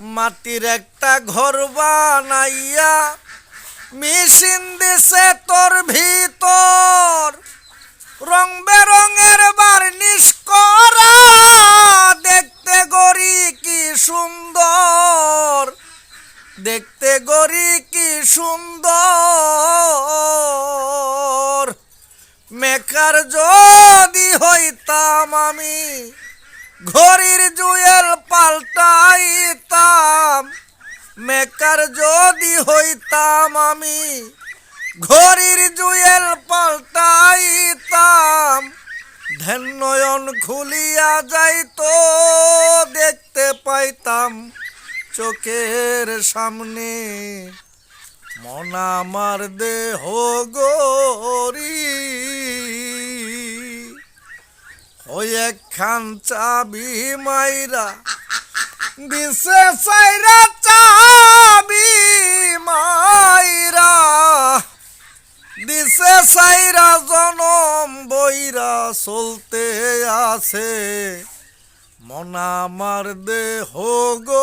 মাটির একটা ঘর বানাইয়া মেশিন দিছে তোর ভিতর। রং বেরঙের বার্নিশ করা, দেখতে গরি কি সুন্দর। দেখতে গরি কি সুন্দর। মেকার যদি হইতাম আমি, ঘড়ির জুয়েল পাল্টাইতাম মেকার যদি হইতাম আমি ঘড়ির জুয়েল পাল্টাইতাম। ধ্যান খুলিয়া যাইতো, দেখতে পাইতাম চোখের সামনে। মন আমার দেহ গরি ওই একখান চাবি মাইরা দিছে সাইরা চাবি চলতে আছে। মন আমার দেহ গরি